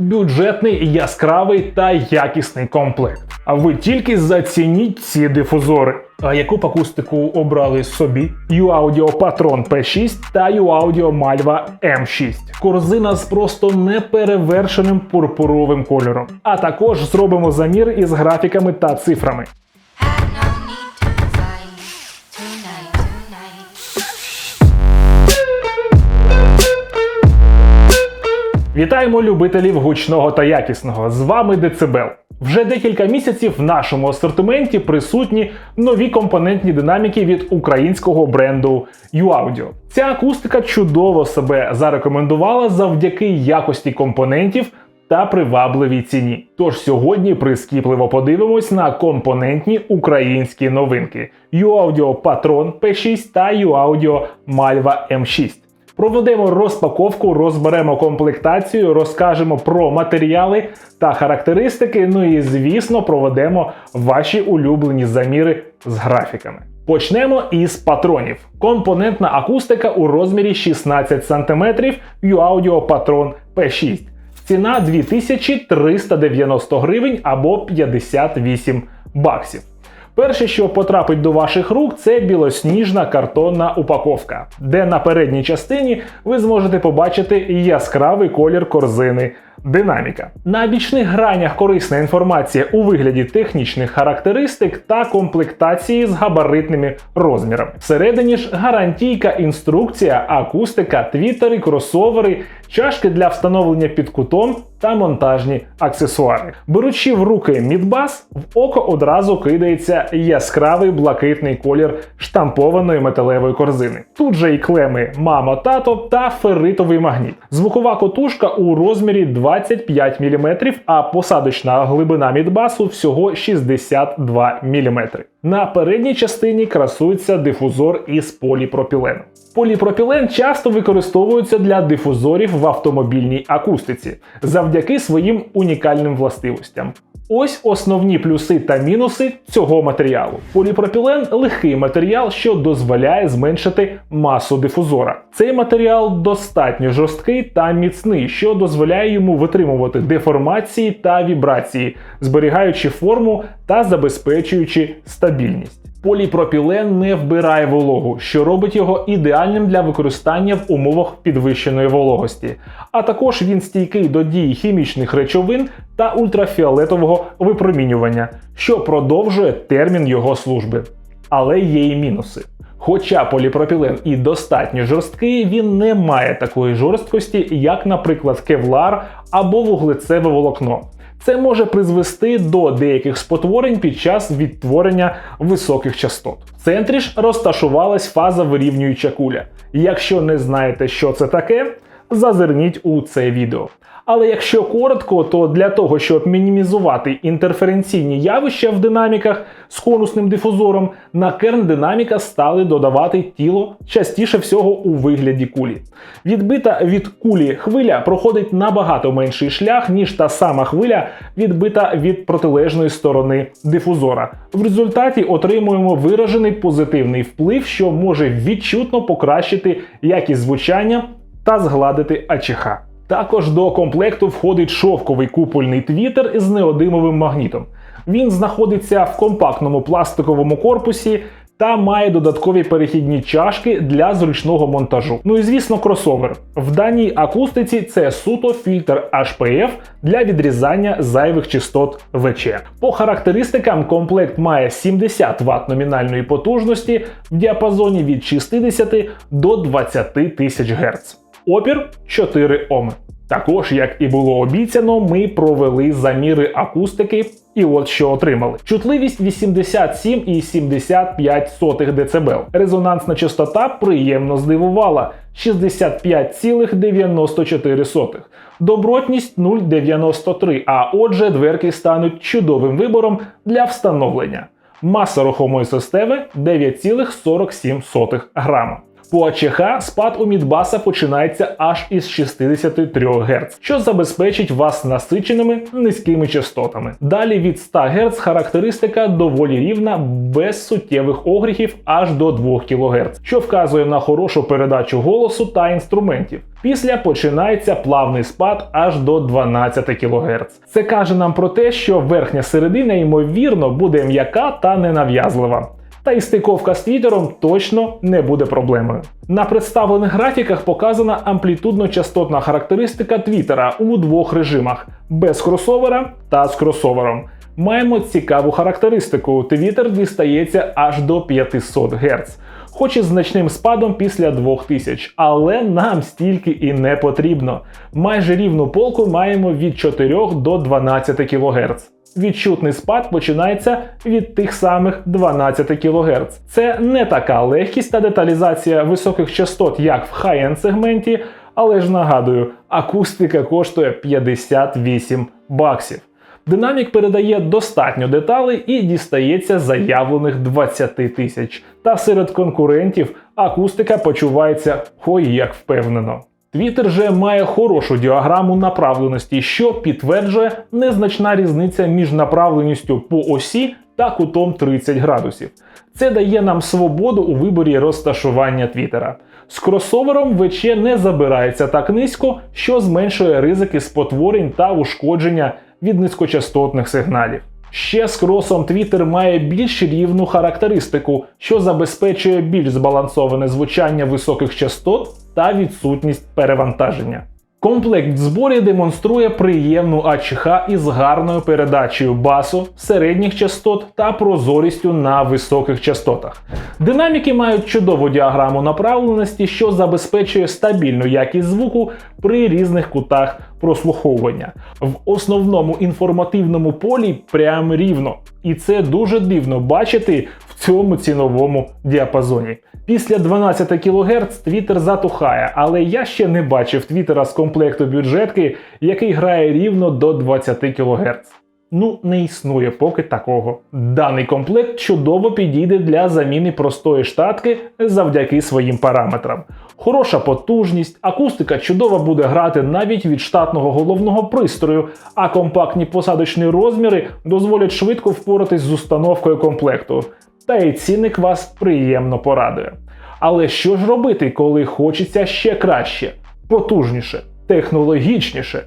Бюджетний, яскравий та якісний комплект. А ви тільки зацініть ці дифузори. А яку б акустику обрали собі? U-Audio Patron P6 та U-Audio Malva M6. Корзина з просто неперевершеним пурпуровим кольором. А також зробимо замір із графіками та цифрами. Вітаємо любителів гучного та якісного. З вами Децибел. Вже декілька місяців в нашому асортименті присутні нові компонентні динаміки від українського бренду UAudio. Ця акустика чудово себе зарекомендувала завдяки якості компонентів та привабливій ціні. Тож сьогодні прискіпливо подивимось на компонентні українські новинки: UAudio Patron P6 та UAudio Malva M6. Проведемо розпаковку, розберемо комплектацію, розкажемо про матеріали та характеристики. Ну і звісно, проведемо ваші улюблені заміри з графіками. Почнемо із патронів. Компонентна акустика у розмірі 16 см U-Audio Patron P6. Ціна 2390 гривень або 58 баксів. Перше, що потрапить до ваших рук, це білосніжна картонна упаковка, де на передній частині ви зможете побачити яскравий колір корзини динаміка. На бічних гранях корисна інформація у вигляді технічних характеристик та комплектації з габаритними розмірами. Всередині ж гарантійка, інструкція, акустика, твітери, кросовери, чашки для встановлення під кутом та монтажні аксесуари. Беручи в руки мідбас, в око одразу кидається яскравий блакитний колір штампованої металевої корзини. Тут же й клеми мама, тато та ферритовий магніт. Звукова котушка у розмірі 25 мм, а посадочна глибина мідбасу всього 62 мм. На передній частині красується дифузор із поліпропілену. Поліпропілен часто використовується для дифузорів в автомобільній акустиці завдяки своїм унікальним властивостям. Ось основні плюси та мінуси цього матеріалу. Поліпропілен легкий матеріал, що дозволяє зменшити масу дифузора. Цей матеріал достатньо жорсткий та міцний, що дозволяє йому витримувати деформації та вібрації, зберігаючи форму та забезпечуючи стабільність. Поліпропілен не вбирає вологу, що робить його ідеальним для використання в умовах підвищеної вологості. А також він стійкий до дії хімічних речовин та ультрафіолетового випромінювання, що продовжує термін його служби. Але є і мінуси. Хоча поліпропілен і достатньо жорсткий, він не має такої жорсткості, як, наприклад, кевлар або вуглецеве волокно. Це може призвести до деяких спотворень під час відтворення високих частот. В центрі ж розташувалась фаза вирівнююча куля. Якщо не знаєте, що це таке, зазирніть у це відео. Але якщо коротко, то для того, щоб мінімізувати інтерференційні явища в динаміках з конусним дифузором, на керн динаміка стали додавати тіло частіше всього у вигляді кулі. Відбита від кулі хвиля проходить набагато менший шлях, ніж та сама хвиля, відбита від протилежної сторони дифузора. В результаті отримуємо виражений позитивний вплив, що може відчутно покращити якість звучання та згладити АЧХ. Також до комплекту входить шовковий купольний твітер з неодимовим магнітом. Він знаходиться в компактному пластиковому корпусі та має додаткові перехідні чашки для зручного монтажу. Ну і звісно, кросовер. В даній акустиці це суто фільтр HPF для відрізання зайвих частот ВЧ. По характеристикам комплект має 70 Вт номінальної потужності в діапазоні від 60 до 20 тисяч Гц. Опір 4 Ом. Також, як і було обіцяно, ми провели заміри акустики, і от що отримали: чутливість 87,75 дБ. Резонансна частота приємно здивувала 65,94. Добротність 0,93, а отже, дверки стануть чудовим вибором для встановлення. Маса рухомої системи 9,47 грама. По АЧХ спад у Мідбаса починається аж із 63 Гц, що забезпечить вас насиченими низькими частотами. Далі від 100 Гц характеристика доволі рівна, без суттєвих огріхів аж до 2 кГц, що вказує на хорошу передачу голосу та інструментів. Після починається плавний спад аж до 12 кГц. Це каже нам про те, що верхня середина ймовірно буде м'яка та ненав'язлива. Та і стиковка з твіттером точно не буде проблемою. На представлених графіках показана амплітудно-частотна характеристика твіттера у двох режимах: без кросовера та з кросовером. Маємо цікаву характеристику. Твіттер дістається аж до 500 Гц, хоч і значним спадом після 2000, але нам стільки і не потрібно. Майже рівну полку маємо від 4 до 12 кГц. Відчутний спад починається від тих самих 12 кГц. Це не така легкість та деталізація високих частот, як в хай-енд сегменті, але ж нагадую, акустика коштує 58 баксів. Динамік передає достатньо деталей і дістається заявлених 20 тисяч. Та серед конкурентів акустика почувається ой як впевнено. Твіттер же має хорошу діаграму направленості, що підтверджує незначна різниця між направленістю по осі та кутом 30 градусів. Це дає нам свободу у виборі розташування твіттера. З кросовером ВЧ не забирається так низько, що зменшує ризики спотворень та ушкодження від низькочастотних сигналів. Ще з кросом Twitter має більш рівну характеристику, що забезпечує більш збалансоване звучання високих частот та відсутність перевантаження. Комплект в зборі демонструє приємну АЧХ із гарною передачею басу, середніх частот та прозорістю на високих частотах. Динаміки мають чудову діаграму направленості, що забезпечує стабільну якість звуку при різних кутах прослуховування. В основному інформативному полі прям рівно. І це дуже дивно бачити в цьому ціновому діапазоні. Після 12 кГц твіттер затухає, але я ще не бачив твіттера з комплекту бюджетки, який грає рівно до 20 кГц. Ну, не існує поки такого. Даний комплект чудово підійде для заміни простої штатки завдяки своїм параметрам. Хороша потужність, акустика чудово буде грати навіть від штатного головного пристрою, а компактні посадочні розміри дозволять швидко впоратись з установкою комплекту. Та й цінник вас приємно порадує. Але що ж робити, коли хочеться ще краще, потужніше, технологічніше?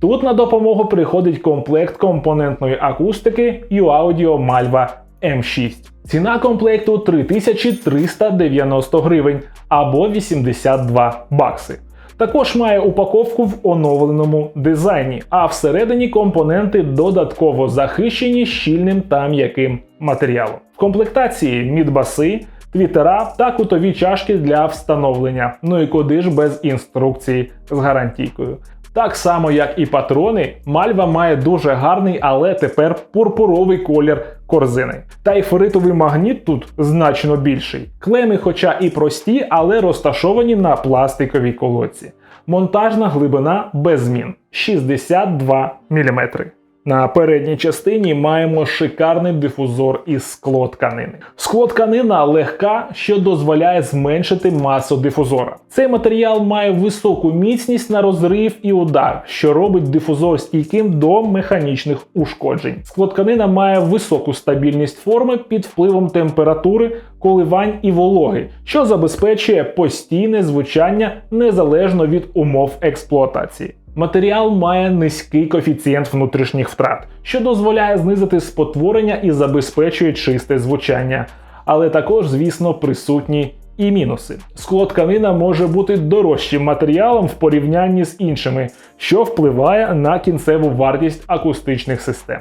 Тут на допомогу приходить комплект компонентної акустики UAudio Malva M6. Ціна комплекту 3390 гривень або 82 бакси. Також має упаковку в оновленому дизайні, а всередині компоненти додатково захищені щільним та м'яким матеріалом. В комплектації мідбаси, твітера та кутові чашки для встановлення. Ну і куди ж без інструкції з гарантійкою. Так само, як і патрони, мальва має дуже гарний, але тепер пурпуровий колір корзини. Та й феритовий магніт тут значно більший. Клеми, хоча і прості, але розташовані на пластиковій колодці. Монтажна глибина без змін 62 мм. На передній частині маємо шикарний дифузор із склотканини. Склотканина легка, що дозволяє зменшити масу дифузора. Цей матеріал має високу міцність на розрив і удар, що робить дифузор стійким до механічних ушкоджень. Склотканина має високу стабільність форми під впливом температури, коливань і вологи, що забезпечує постійне звучання незалежно від умов експлуатації. Матеріал має низький коефіцієнт внутрішніх втрат, що дозволяє знизити спотворення і забезпечує чисте звучання. Але також, звісно, присутні і мінуси. Склотканина може бути дорожчим матеріалом в порівнянні з іншими, що впливає на кінцеву вартість акустичних систем.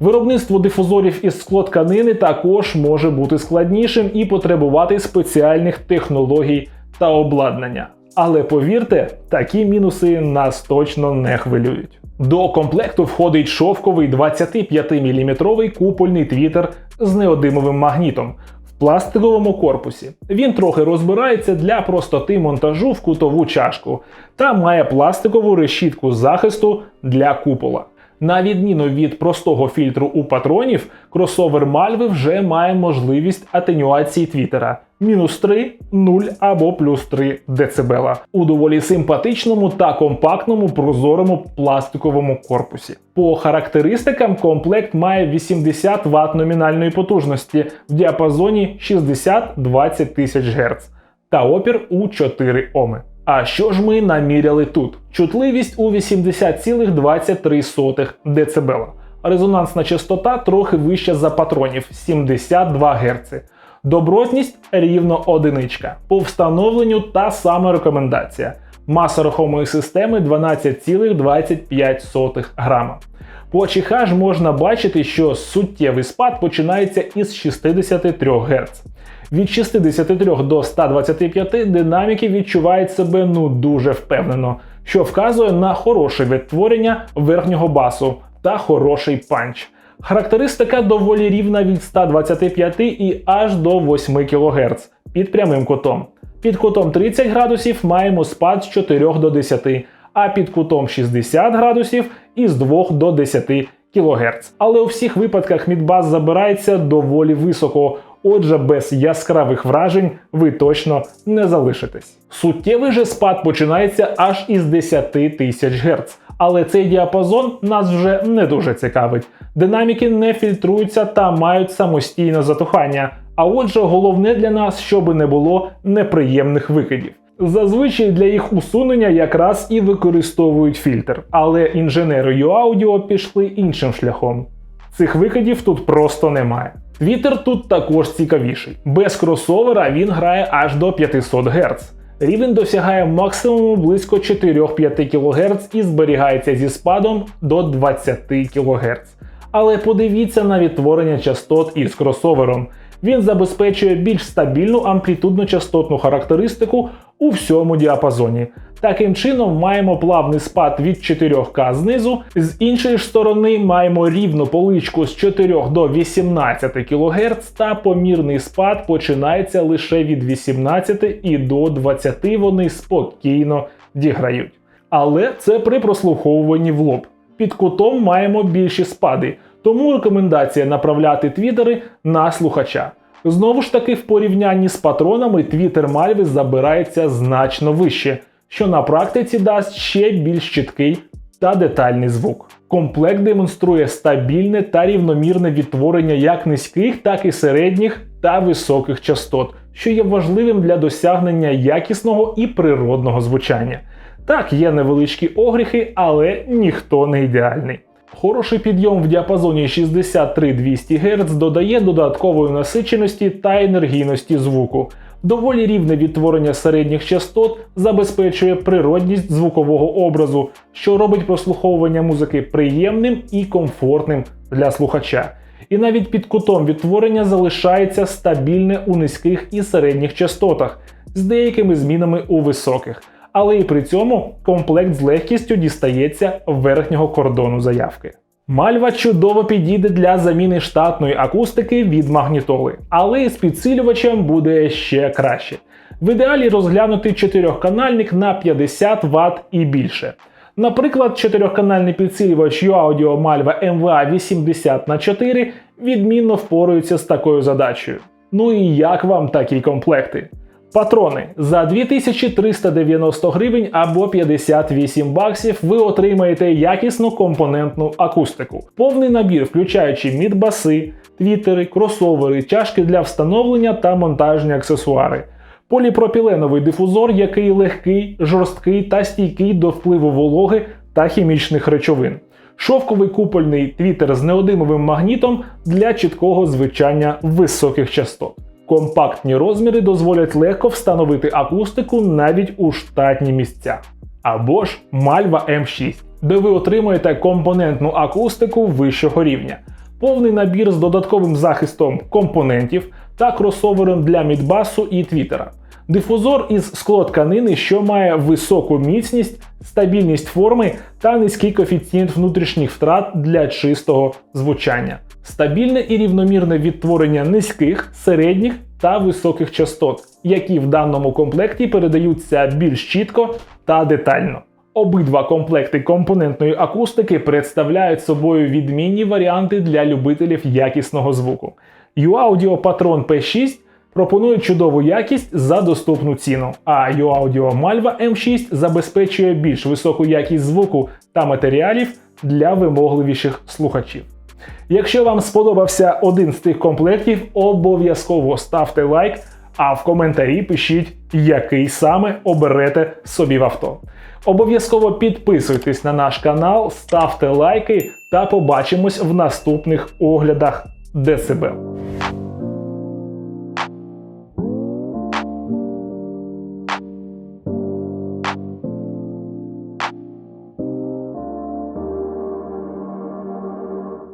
Виробництво дифузорів із склотканини також може бути складнішим і потребувати спеціальних технологій та обладнання. Але повірте, такі мінуси нас точно не хвилюють. До комплекту входить шовковий 25-мм купольний твітер з неодимовим магнітом в пластиковому корпусі. Він трохи розбирається для простоти монтажу в кутову чашку та має пластикову решітку захисту для купола. На відміну від простого фільтру у патронів, кросовер Мальви вже має можливість атенюації твітера мінус 3, 0 або плюс 3 дБ у доволі симпатичному та компактному прозорому пластиковому корпусі. По характеристикам комплект має 80 Вт номінальної потужності в діапазоні 60-20 тисяч Гц та опір у 4 Оми. А що ж ми наміряли тут? Чутливість у 80,23 дБ. Резонансна частота трохи вища за патронів 72 Гц. Добротність рівно одиничка. По встановленню та сама рекомендація. Маса рухомої системи 12,25 грама. По чихаж можна бачити, що суттєвий спад починається із 63 Гц. Від 63 до 125 динаміки відчувають себе ну дуже впевнено, що вказує на хороше відтворення верхнього басу та хороший панч. Характеристика доволі рівна від 125 і аж до 8 кГц під прямим кутом. Під кутом 30 градусів маємо спад з 4 до 10, а під кутом 60 градусів із 2 до 10 кГц. Але у всіх випадках мідбас забирається доволі високо, отже, без яскравих вражень ви точно не залишитесь. Суттєвий же спад починається аж із 10 тисяч Гц. Але цей діапазон нас вже не дуже цікавить. Динаміки не фільтруються та мають самостійне затухання. А отже, головне для нас, щоб не було неприємних викидів. Зазвичай для їх усунення якраз і використовують фільтр, але інженери UAudio пішли іншим шляхом. Цих викидів тут просто немає. Твіттер тут також цікавіший. Без кросовера він грає аж до 500 Гц. Рівень досягає максимуму близько 4-5 кГц і зберігається зі спадом до 20 кГц. Але подивіться на відтворення частот із кросовером. Він забезпечує більш стабільну амплітудно-частотну характеристику у всьому діапазоні. Таким чином, маємо плавний спад від 4К знизу, з іншої ж сторони маємо рівну поличку з 4 до 18 кГц та помірний спад починається лише від 18 і до 20 вони спокійно діграють. Але це при прослуховуванні в лоб. Під кутом маємо більші спади, тому рекомендація направляти твітери на слухача. Знову ж таки, в порівнянні з патронами твітер Мальви забирається значно вище, що на практиці дасть ще більш чіткий та детальний звук. Комплект демонструє стабільне та рівномірне відтворення як низьких, так і середніх та високих частот, що є важливим для досягнення якісного і природного звучання. Так, є невеличкі огріхи, але ніхто не ідеальний. Хороший підйом в діапазоні 63-200 Гц додає додаткової насиченості та енергійності звуку. Доволі рівне відтворення середніх частот забезпечує природність звукового образу, що робить прослуховування музики приємним і комфортним для слухача. І навіть під кутом відтворення залишається стабільне у низьких і середніх частотах з деякими змінами у високих але і при цьому комплект з легкістю дістається верхнього кордону заявки. Мальва чудово підійде для заміни штатної акустики від магнітоли, але із підсилювачем буде ще краще. В ідеалі розглянути чотирьохканальник на 50 Вт і більше. Наприклад, чотирьохканальний підсилювач UAudio Malva MVA 80 на 4 відмінно впорується з такою задачею. Ну і як вам такі комплекти? Патрони за 2390 гривень або 58 баксів ви отримаєте якісну компонентну акустику. Повний набір, включаючи мідбаси, твітери, кросовери, чашки для встановлення та монтажні аксесуари. Поліпропіленовий дифузор, який легкий, жорсткий та стійкий до впливу вологи та хімічних речовин. Шовковий купольний твітер з неодимовим магнітом для чіткого звучання високих частот. Компактні розміри дозволять легко встановити акустику навіть у штатні місця. Або ж Malva M6, де ви отримуєте компонентну акустику вищого рівня, повний набір з додатковим захистом компонентів та кросовером для мідбасу і твітера. Дифузор із склотканини, що має високу міцність, стабільність форми та низький коефіцієнт внутрішніх втрат для чистого звучання. Стабільне і рівномірне відтворення низьких, середніх та високих частот, які в даному комплекті передаються більш чітко та детально. Обидва комплекти компонентної акустики представляють собою відмінні варіанти для любителів якісного звуку. U-Audio Patron P6 пропонує чудову якість за доступну ціну, а U-Audio Malva M6 забезпечує більш високу якість звуку та матеріалів для вимогливіших слухачів. Якщо вам сподобався один з тих комплектів, обов'язково ставте лайк, а в коментарі пишіть, який саме оберете собі в авто. Обов'язково підписуйтесь на наш канал, ставте лайки та побачимось в наступних оглядах Децибел.